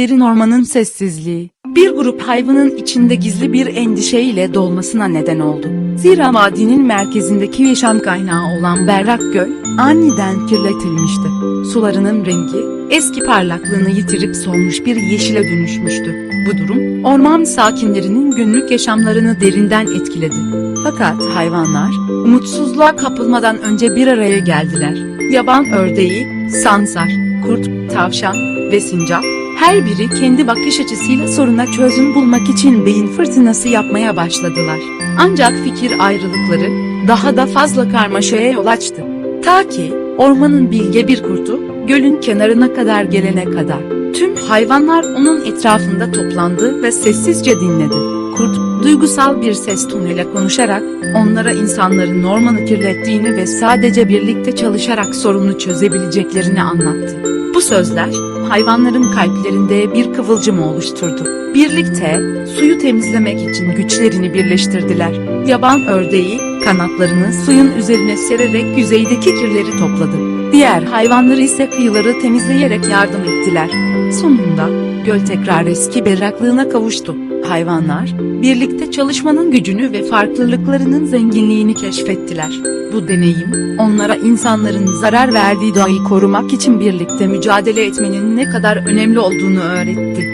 derin ormanın sessizliği, bir grup hayvanın içinde gizli bir endişeyle dolmasına neden oldu. Zira vadinin merkezindeki yaşam kaynağı olan berrak göl, aniden kirletilmişti. Sularının rengi, eski parlaklığını yitirip solmuş bir yeşile dönüşmüştü. Bu durum, orman sakinlerinin günlük yaşamlarını derinden etkiledi. Fakat hayvanlar, umutsuzluğa kapılmadan önce bir araya geldiler. Yaban ördeği, sansar, kurt, tavşan ve sincap, her biri kendi bakış açısıyla soruna çözüm bulmak için beyin fırtınası yapmaya başladılar. Ancak fikir ayrılıkları, daha da fazla karmaşaya yol açtı. Ta ki, ormanın bilge bir kurtu, gölün kenarına kadar gelene kadar. Tüm hayvanlar onun etrafında toplandı ve sessizce dinledi. Kurt, duygusal bir ses tonuyla konuşarak, onlara insanların ormanı kirlettiğini ve sadece birlikte çalışarak sorunu çözebileceklerini anlattı. Bu sözler, hayvanların kalplerinde bir kıvılcım oluşturdu. Birlikte, suyu temizlemek için güçlerini birleştirdiler. Yaban ördeği, kanatlarını suyun üzerine sererek yüzeydeki kirleri topladı. Diğer hayvanlar ise kıyıları temizleyerek yardım ettiler. Sonunda, göl tekrar eski berraklığına kavuştu. Hayvanlar, birlikte çalışmanın gücünü ve farklılıklarının zenginliğini keşfettiler. Bu deneyim, onlara insanların zarar verdiği doğayı korumak için birlikte mücadele etmenin ne kadar önemli olduğunu öğretti.